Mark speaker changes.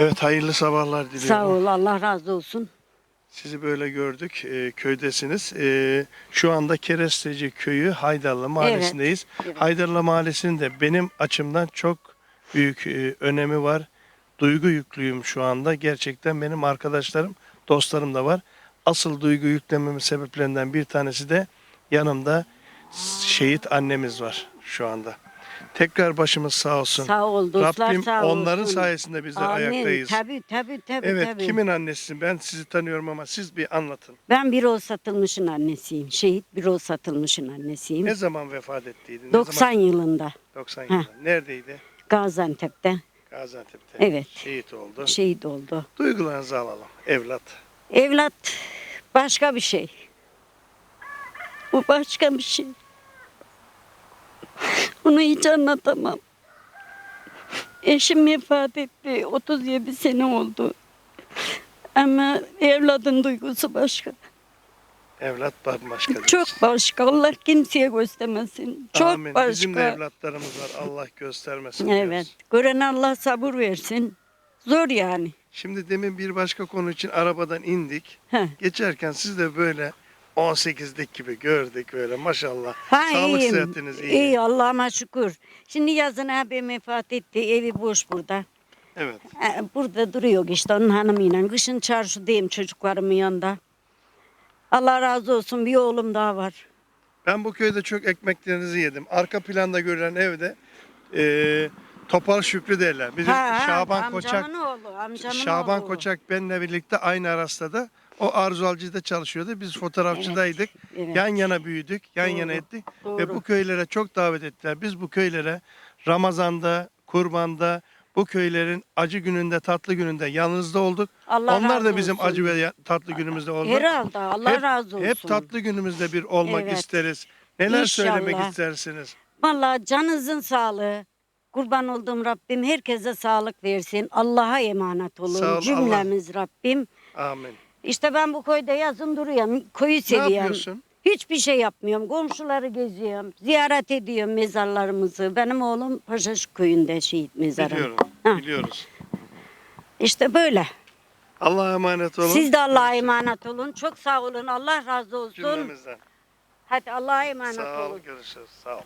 Speaker 1: Evet hayırlı sabahlar diliyorum.
Speaker 2: Sağ ol Allah razı olsun.
Speaker 1: Sizi böyle gördük. Ee, köydesiniz. Ee, şu anda Keresteci Köyü Haydarlı Mahallesi'ndeyiz.
Speaker 2: evet.
Speaker 1: Haydarlı Mahallesi'nin de benim açımdan çok büyük e, önemi var. Duygu yüklüyüm şu anda. Gerçekten benim arkadaşlarım, dostlarım da var. Asıl duygu yüklememin sebeplerinden bir tanesi de yanımda şehit annemiz var şu anda. Tekrar başımız sağ olsun.
Speaker 2: Sağ ol dostlar
Speaker 1: Rabbim
Speaker 2: sağ
Speaker 1: onların
Speaker 2: olsun.
Speaker 1: sayesinde bizler
Speaker 2: Amin.
Speaker 1: ayaktayız.
Speaker 2: Tabii tabii tabii.
Speaker 1: Evet
Speaker 2: tabii.
Speaker 1: kimin annesisin? Ben sizi tanıyorum ama siz bir anlatın.
Speaker 2: Ben bir o satılmışın annesiyim. Şehit bir o satılmışın annesiyim.
Speaker 1: Ne zaman vefat ettiydi? Ne
Speaker 2: 90
Speaker 1: zaman?
Speaker 2: yılında
Speaker 1: 90
Speaker 2: Heh.
Speaker 1: yılında. Neredeydi?
Speaker 2: Gaziantep'te
Speaker 1: Gaziantep'te.
Speaker 2: Evet.
Speaker 1: Şehit oldu.
Speaker 2: şehit oldu.
Speaker 1: Duygularınızı alalım. Evlat.
Speaker 2: Evlat başka bir şey. Bu başka bir şey. Bunu hiç anlatamam. Eşim vefat etti. 37 sene oldu. Ama evladın duygusu başka.
Speaker 1: Evlat bambaşkadır.
Speaker 2: Çok başka. Allah kimseye göstermesin. Çok
Speaker 1: Amin.
Speaker 2: başka.
Speaker 1: Bizim de evlatlarımız var. Allah göstermesin.
Speaker 2: Evet.
Speaker 1: diyoruz.
Speaker 2: Gören Allah sabır versin. Zor yani.
Speaker 1: Şimdi demin bir başka konu için arabadan indik.
Speaker 2: Heh.
Speaker 1: Geçerken siz de böyle 18'lik gibi gördük böyle maşallah.
Speaker 2: Ha,
Speaker 1: Sağlık
Speaker 2: iyiyim.
Speaker 1: sıhhatiniz iyi.
Speaker 2: İyi Allah'ıma şükür. Şimdi yazın abim vefat etti. Evi boş burada.
Speaker 1: Evet.
Speaker 2: E, Burada duruyor işte onun hanımıyla. Kışın çarşıdayım çocuklarımın yanında. Allah razı olsun bir oğlum daha var.
Speaker 1: Ben bu köyde çok ekmeklerinizi yedim. Arka planda görülen evde e, Topal Şükrü derler. Bizim
Speaker 2: Ha, ha,
Speaker 1: Şaban Koçak
Speaker 2: oğlu, amcamın
Speaker 1: Şaban
Speaker 2: oğlu.
Speaker 1: Koçak benle birlikte aynı arastada o Arzualcı'da çalışıyordu. Biz fotoğrafçıdaydık.
Speaker 2: Evet.
Speaker 1: Yan yana büyüdük, yan
Speaker 2: Doğru,
Speaker 1: yana ettik ve
Speaker 2: doğru.
Speaker 1: bu köylere çok davet ettiler. Biz bu köylere Ramazan'da, Kurban'da bu köylerin acı gününde, tatlı gününde yanınızda olduk.
Speaker 2: Allah
Speaker 1: Onlar da bizim
Speaker 2: olsun.
Speaker 1: acı ve tatlı günümüzde oldu.
Speaker 2: Herhalde Allah
Speaker 1: hep,
Speaker 2: razı olsun.
Speaker 1: Hep tatlı günümüzde bir olmak
Speaker 2: Evet.
Speaker 1: isteriz. Neler
Speaker 2: İnşallah.
Speaker 1: söylemek istersiniz?
Speaker 2: Vallahi canınızın sağlığı. Kurban olduğum Rabbim herkese sağlık versin. Allah'a emanet olun.
Speaker 1: Sağ ol,
Speaker 2: Cümlemiz Rabbim.
Speaker 1: Amin.
Speaker 2: İşte ben bu köyde yazın duruyorum.
Speaker 1: Ne
Speaker 2: seviyorum.
Speaker 1: yapıyorsun?
Speaker 2: Hiçbir şey yapmıyorum. Komşuları geziyorum. Ziyaret ediyorum mezarlarımızı. Benim oğlum Paşaşık köyünde şehit mezarı.
Speaker 1: Biliyorum,
Speaker 2: Ha.
Speaker 1: biliyoruz.
Speaker 2: İşte böyle.
Speaker 1: Allah'a emanet olun.
Speaker 2: Siz de Allah'a emanet olun. Çok sağ olun. Allah razı olsun.
Speaker 1: Cümlemizden.
Speaker 2: Hadi Allah'a emanet
Speaker 1: Sağ ol,
Speaker 2: olun.
Speaker 1: görüşürüz. Sağ ol.